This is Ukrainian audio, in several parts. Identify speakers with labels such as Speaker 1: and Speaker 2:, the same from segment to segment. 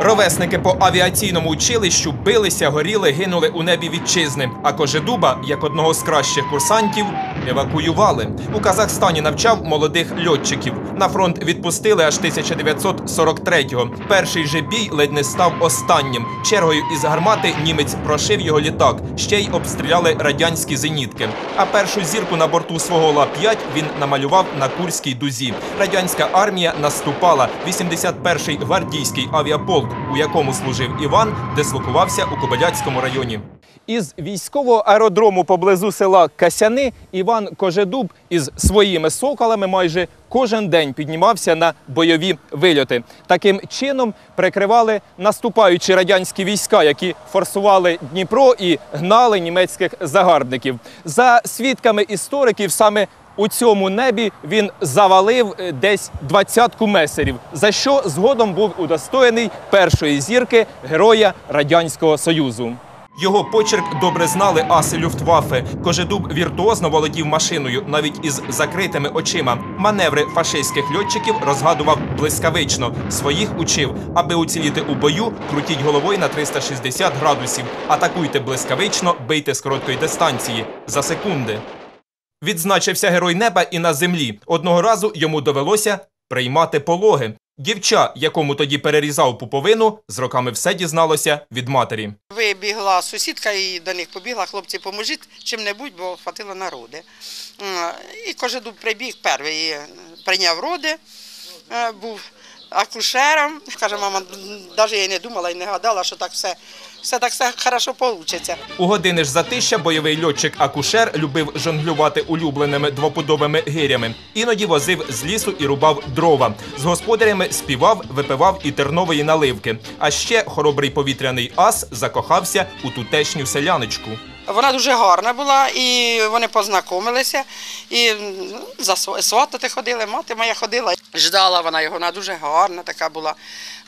Speaker 1: Ровесники по авіаційному училищу билися, горіли, гинули у небі вітчизни. А Кожедуба, як одного з кращих курсантів, евакуювали. У Казахстані навчав молодих льотчиків. На фронт відпустили аж 1943-го. Перший же бій ледь не став останнім. Чергою із гармати німець прошив його літак. Ще й обстріляли радянські зенітки. А першу зірку на борту свого Ла-5 він намалював на Курській дузі. Радянська армія наступала. 81-й гвардійський авіаполк, у якому служив Іван, дислокувався у Кобиляцькому районі. Із військового аеродрому поблизу села Касяни Іван Кожедуб із своїми соколами майже кожен день піднімався на бойові вильоти. Таким чином прикривали наступаючі радянські війська, які форсували Дніпро і гнали німецьких загарбників. За свідками істориків, саме у цьому небі він завалив е, десь двадцятку месерів, за що згодом був удостоєний першої зірки Героя Радянського Союзу. Його почерк добре знали аси Люфтваффе. Кожедуб віртуозно володів машиною, навіть із закритими очима. Маневри фашистських льотчиків розгадував блискавично. Своїх учив, аби уціліти у бою, крутіть головою на 360 градусів. Атакуйте блискавично, бийте з короткої дистанції за секунди. Відзначився герой неба і на землі. Одного разу йому довелося приймати пологи. Дівча, якому тоді перерізав пуповину, з роками все дізналося від матері.
Speaker 2: Вибігла сусідка і до них побігла, хлопці, поможіть чим-небудь, бо хватило на роди. І кожен прибіг перший, е, прийняв роди, е, був акушером. Каже, мама, навіть я не думала і не гадала, що так все, все так все хорошо вийде.
Speaker 1: У години ж затища бойовий льотчик-акушер любив жонглювати улюбленими двопудовими гирями. Іноді возив з лісу і рубав дрова. З господарями співав, випивав і тернової наливки. А ще хоробрий повітряний ас закохався у тутешню селяночку.
Speaker 2: Вона дуже гарна була, і вони познайомилися. І ну, за сватати ходили, мати моя ходила. Ждала вона його, вона дуже гарна така була.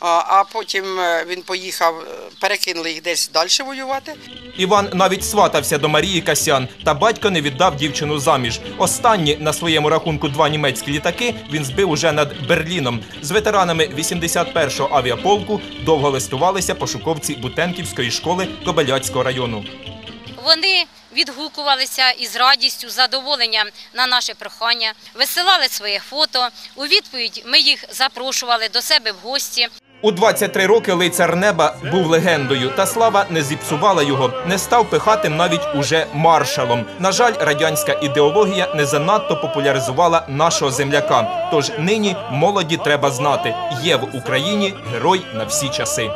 Speaker 2: А, а потім е, він поїхав, е, перекинули їх десь далі воювати.
Speaker 1: Іван навіть сватався до Марії Касян, та батько не віддав дівчину заміж. Останні на своєму рахунку два німецькі літаки він збив уже над Берліном. З ветеранами 81-го авіаполку довго листувалися пошуковці Бутенківської школи Кобеляцького району.
Speaker 3: Вони відгукувалися із радістю, задоволенням на наше прохання, висилали своє фото. У відповідь ми їх запрошували до себе в гості.
Speaker 1: У 23 роки лицар неба був легендою, та слава не зіпсувала його, не став пихатим навіть уже маршалом. На жаль, радянська ідеологія не занадто популяризувала нашого земляка. Тож нині молоді треба знати: є в Україні герой на всі часи.